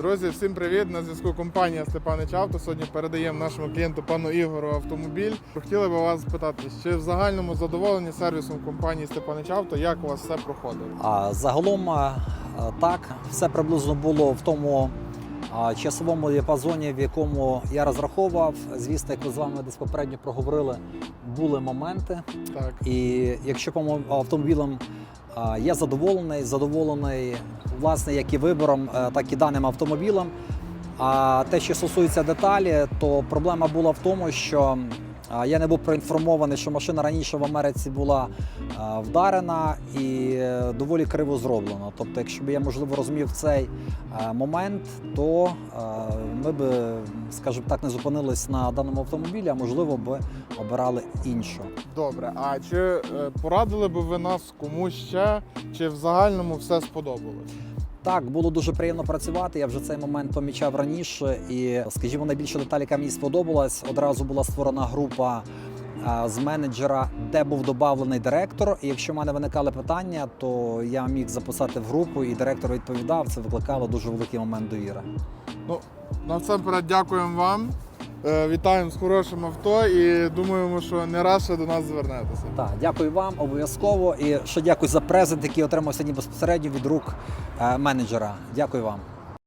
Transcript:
Друзі, всім привіт! На зв'язку компанія Степанич Авто. Сьогодні передаємо нашому клієнту пану Ігору автомобіль. Хотіли би вас спитати, чи в загальному задоволені сервісом компанії Степанич Авто, як у вас все проходило? А загалом так, все приблизно було в тому часовому діапазоні, в якому я розраховував. Звісно, як ви з вами десь попередньо проговорили, були моменти. Так, І якщо по автомобілям я задоволений, задоволений власне як і вибором, е, так і даним автомобілем. А те, що стосується деталі, то проблема була в тому, що я не був проінформований, що машина раніше в Америці була вдарена і е, доволі криво зроблена. Тобто, якщо б я можливо розумів цей е, момент, то е, ми б, скажімо так, не зупинились на даному автомобілі, а можливо б обирали іншу. добре. А чи е, порадили би ви нас комусь ще, чи в загальному все сподобалось? Так, було дуже приємно працювати. Я вже цей момент помічав раніше. І, скажімо, найбільша деталь, яка мені сподобалась, одразу була створена група з менеджера, де був додавлений директор. І якщо в мене виникали питання, то я міг записати в групу, і директор відповідав. Це викликало дуже великий момент довіри. Ну, насамперед дякуємо вам. Е, Вітаємо з хорошим авто і думаємо, що не раз ще до нас звернетеся. Так, дякую вам обов'язково. І ще дякую за презент, який отримав сьогодні безпосередньо від рук е, менеджера. Дякую вам.